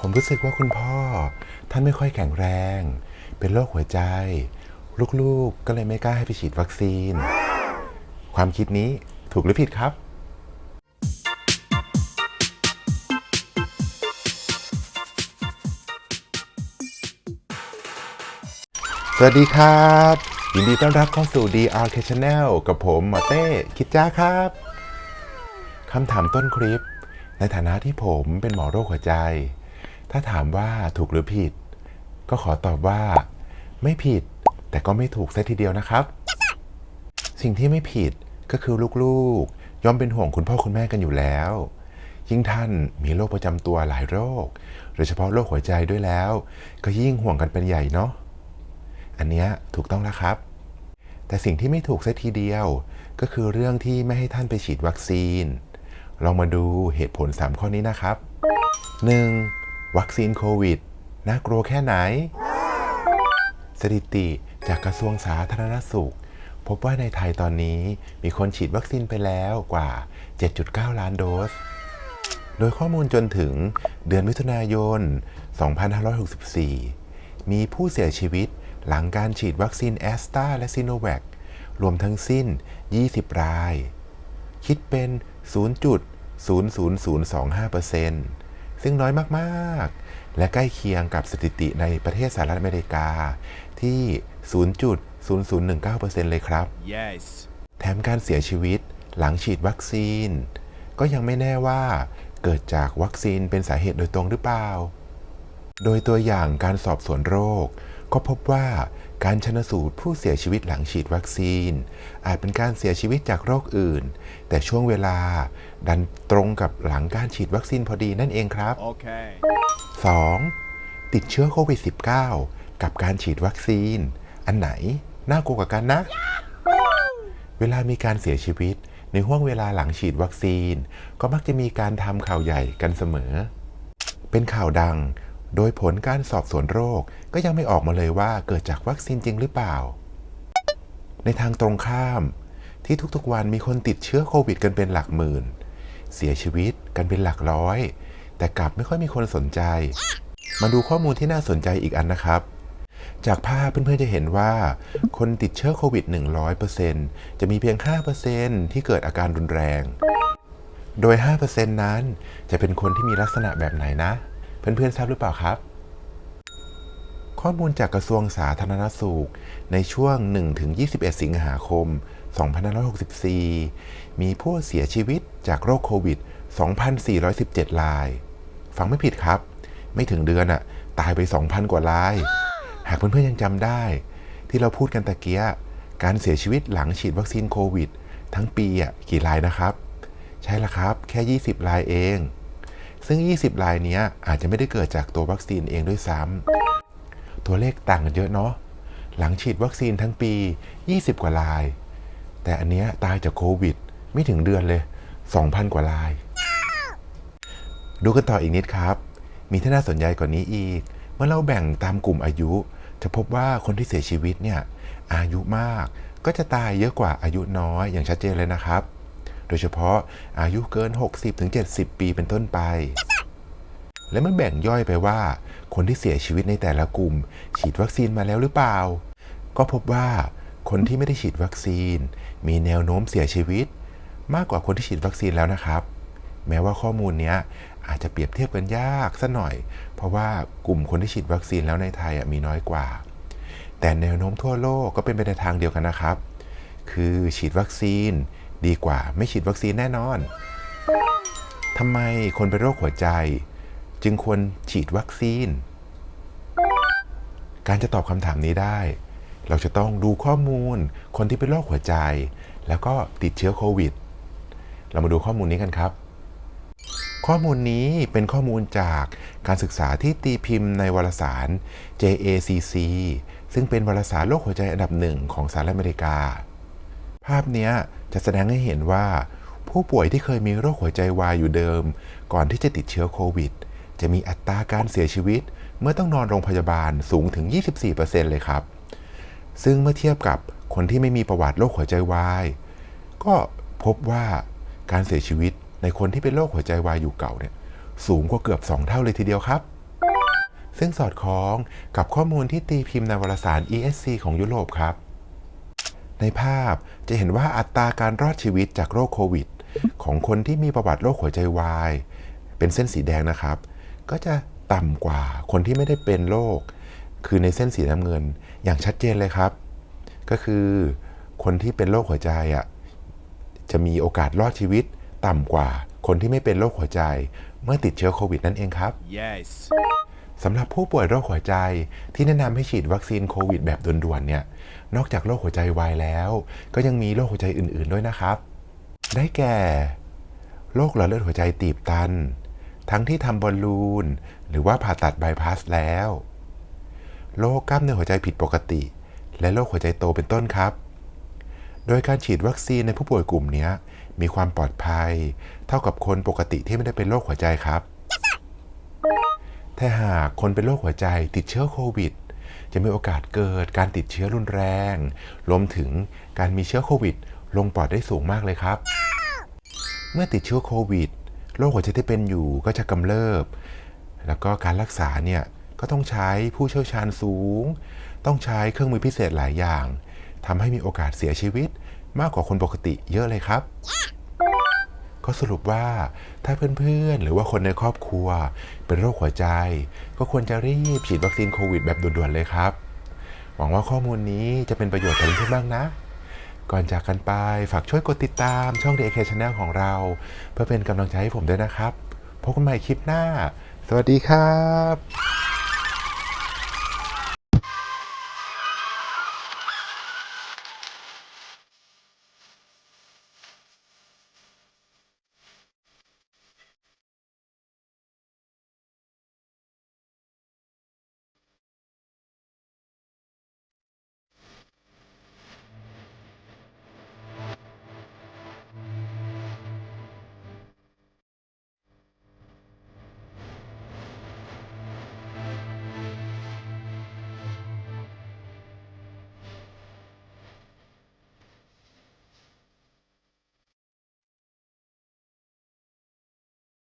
ผมรู้สึกว่าคุณพ่อ ท่านไม่ค่อยแข็งแรง เป็นโรคหัวใจ ลูกๆก็เลยไม่กล้าให้ไปฉีดวัคซีน ความคิดนี้ถูกหรือผิดครับ สวัสดีครับ ยินดีต้อนรับเข้าสู่ DRK Channel กับผมหมอเต้คิดจ้าครับคำถามต้นคลิป ในฐานะที่ผมเป็นหมอโรคหัวใจ ถ้าถามว่าถูกหรือผิด ก็ขอตอบว่า ไม่ผิด แต่ก็ไม่ถูกซะทีเดียวนะครับ สิ่งที่ไม่ผิดก็คือลูกๆ ย่อมเป็นห่วงคุณพ่อคุณแม่กันอยู่แล้ว ยิ่งท่านมีโรคประจำตัวหลายโรค โดยเฉพาะโรคหัวใจด้วยแล้ว ก็ยิ่งห่วงกันเป็นใหญ่เนาะอันเนี้ยถูกต้องแล้วครับ แต่สิ่งที่ไม่ถูกซะทีเดียวก็คือเรื่องที่ไม่ให้ท่านไปฉีดวัคซีนลองมาดูเหตุผล 3 ข้อนี้นะครับ 1. วัคซีนโควิดน่ากลัวแค่ไหน สถิติจากกระทรวงสาธารณสุข พบว่าในไทยตอนนี้มีคนฉีดวัคซีนไปแล้วกว่า 7.9 ล้านโดส โดยข้อมูลจนถึงเดือนมิถุนายน 2564 มีผู้เสียชีวิตหลังการฉีดวัคซีนแอสตราและซิโนแวครวมทั้งสิ้น 20 ราย คิดเป็น 0.00025% ซึ่งน้อยมากๆ และใกล้เคียงกับสถิติในประเทศสหรัฐอเมริกา ที่ 0.0019%เลยครับ Yes. แถมการเสียชีวิตหลังฉีดวัคซีน ก็ยังไม่แน่ว่าเกิดจากวัคซีนเป็นสาเหตุโดยตรงหรือเปล่า โดยตัวอย่างการสอบสวนโรค ก็พบว่าการชนสูตรผู้เสียชีวิตหลังฉีดวัคซีน อาจเป็นการเสียชีวิตจากโรคอื่น แต่ช่วงเวลาดันตรงกับหลังการฉีดวัคซีนพอดีนั่นเองครับ Okay. 2. ติดเชื้อโควิด -19 กับการฉีดวัคซีน อันไหนน่ากลัวกว่ากันนะ เวลามีการเสียชีวิต ในห่วงเวลาหลังฉีดวัคซีน ก็มักจะมีการทำข่าวใหญ่กันเสมอ เป็นข่าวดัง โดยผลการสอบสวนโรคก็ยังไม่ออกมาเลยว่าเกิดจากวัคซีนจริงหรือเปล่า ในทางตรงข้าม ที่ทุกๆวันมีคนติดเชื้อโควิดกันเป็นหลักหมื่น เสียชีวิตกันเป็นหลักร้อย แต่กลับไม่ค่อยมีคนสนใจ มาดูข้อมูลที่น่าสนใจอีกอันนะครับ จากภาพเพื่อนๆจะเห็นว่า คนติดเชื้อโควิด 100%จะมีเพียง 5%ที่เกิดอาการรุนแรง โดย 5%นั้นจะเป็นคนที่มีลักษณะแบบไหนนะ เพื่อนๆทราบหรือเปล่าครับ ข้อมูลจากกระทรวงสาธารณสุข ในช่วง 1-21 สิงหาคม 2564 มีผู้เสียชีวิตจากโรคโควิด 2,417 ราย ฟังไม่ผิดครับ ไม่ถึงเดือนอะตายไป 2,000 กว่าราย หากเพื่อนๆยังจำได้ ที่เราพูดกันตะเกียการเสียชีวิตหลังฉีดวัคซีนโควิด ทั้งปีอะกี่รายนะครับ ใช่ละครับ แค่ 20 รายเอง ซึ่ง 20 รายเนี้ยอาจจะไม่ได้เกิดจากตัววัคซีนเองด้วยซ้ำตัวเลขต่างกันเยอะเนาะหลังฉีดวัคซีนทั้งปี 20 กว่าราย แต่อันเนี้ยตายจากโควิด ไม่ถึงเดือนเลย 2,000 กว่าราย ดูกันต่ออีกนิดครับ มีที่น่าสนใจกว่านี้อีก เมื่อเราแบ่งตามกลุ่มอายุ จะพบว่าคนที่เสียชีวิตเนี่ยอายุมากก็จะตายเยอะกว่าอายุน้อยอย่างชัดเจนเลยนะครับ โดยเฉพาะอายุเกิน 60-70 ปีเป็นต้นไป และมื่อแบ่งย่อยไปว่า คนที่เสียชีวิตในแต่ละกลุ่ม ฉีดวัคซีนมาแล้วหรือเปล่า ก็พบว่าคนที่ไม่ได้ฉีดวัคซีน มีแนวโน้มเสียชีวิต มากกว่าคนที่ฉีดวัคซีนแล้วนะครับ แม้ว่าข้อมูลเนี้ยอาจจะเปรียบเทียบกันยากสัหน่อย เพราะว่ากลุ่มคนที่ฉีดวัคซีนแล้วในไทยมีน้อยกว่า แต่แนวโน้มทั่วโลกก็เป็นไปในทางเดียวกันนะครับ คือฉีดวัคซีน ดีกว่าไม่ฉีดวัคซีนแน่นอน ทำไมคนเป็นโรคหัวใจ จึงควรฉีดวัคซีน การจะตอบคำถามนี้ได้ เราจะต้องดูข้อมูล คนที่เป็นโรคหัวใจ แล้วก็ติดเชื้อโควิด เรามาดูข้อมูลนี้กันครับ ข้อมูลนี้เป็นข้อมูลจากการศึกษาที่ตีพิมพ์ในวารสาร JACC ซึ่งเป็นวารสารโรคหัวใจอันดับหนึ่งของสหรัฐอเมริกา ภาพนี้ จะแสดงให้เห็นว่า ผู้ป่วยที่เคยมีโรคหัวใจวายอยู่เดิม ก่อนที่จะติดเชื้อโควิด จะมีอัตราการเสียชีวิต เมื่อต้องนอนโรงพยาบาลสูงถึง 24%เลยครับ ซึ่งเมื่อเทียบกับคนที่ไม่มีประวัติโรคหัวใจวาย ก็พบว่าการเสียชีวิตในคนที่เป็นโรคหัวใจวายอยู่เก่าเนี่ยสูงกว่าเกือบ 2 เท่าเลยทีเดียวครับ ซึ่งสอดคล้องกับข้อมูลที่ตีพิมพ์ในวารสาร ESC ของยุโรปครับ ในภาพจะเห็นว่าอัตราการรอดชีวิตจากโรคโควิด ของคนที่มีประวัติโรคหัวใจวาย เป็นเส้นสีแดงนะครับ ก็จะต่ำกว่าคนที่ไม่ได้เป็นโรคคือในเส้นสีน้ำเงินอย่างชัดเจนเลยครับ ก็คือคนที่เป็นโรคหัวใจอะจะมีโอกาสรอดชีวิตต่ำกว่าคนที่ไม่เป็นโรคหัวใจเมื่อติดเชื้อโควิดนั่นเองครับ Yes. สำหรับผู้ป่วยโรคหัวใจที่แนะนำให้ฉีดวัคซีนโควิดแบบด่วนๆเนี่ย นอกจากโรคหัวใจวายแล้ว ก็ยังมีโรคหัวใจอื่นๆด้วยนะครับ ได้แก่ โรคหลอดเลือดหัวใจตีบตัน ทั้งที่ทำบอลลูน หรือว่าผ่าตัดบายพาสแล้ว โรคกล้ามเนื้อหัวใจผิดปกติ และโรคหัวใจโตเป็นต้นครับ โดยการฉีดวัคซีนในผู้ป่วยกลุ่มนี้มีความปลอดภัย เท่ากับคนปกติที่ไม่ได้เป็นโรคหัวใจครับ ถ้าหากคนเป็นโรคหัวใจติดเชื้อโควิด จะมีโอกาสเกิดการติดเชื้อรุนแรงรวมถึงการมีเชื้อโควิด ลงปอดได้สูงมากเลยครับ เมื่อติดเชื้อโควิดโรคหัวใจที่เป็นอยู่ก็จะกำเริบ แล้วก็การรักษาเนี่ยก็ต้องใช้ผู้เชี่ยวชาญสูง ต้องใช้เครื่องมือพิเศษหลายอย่างทำให้มีโอกาสเสียชีวิตมากกว่าคนปกติเยอะเลยครับ ก็สรุปว่าถ้าเพื่อนๆ หรือว่าคนในครอบครัว เป็นโรคหัวใจ ก็ควรจะรีบฉีดวัคซีนโควิดแบบด่วนๆเลยครับ หวังว่าข้อมูลนี้จะเป็นประโยชน์กับเพื่อนๆบ้างนะ ก่อนจากกันไปฝากช่วยกดติดตามช่อง The AK Channel ของเรา เพื่อเป็นกำลังใจให้ผมด้วยนะครับ พบกันใหม่คลิปหน้า สวัสดีครับ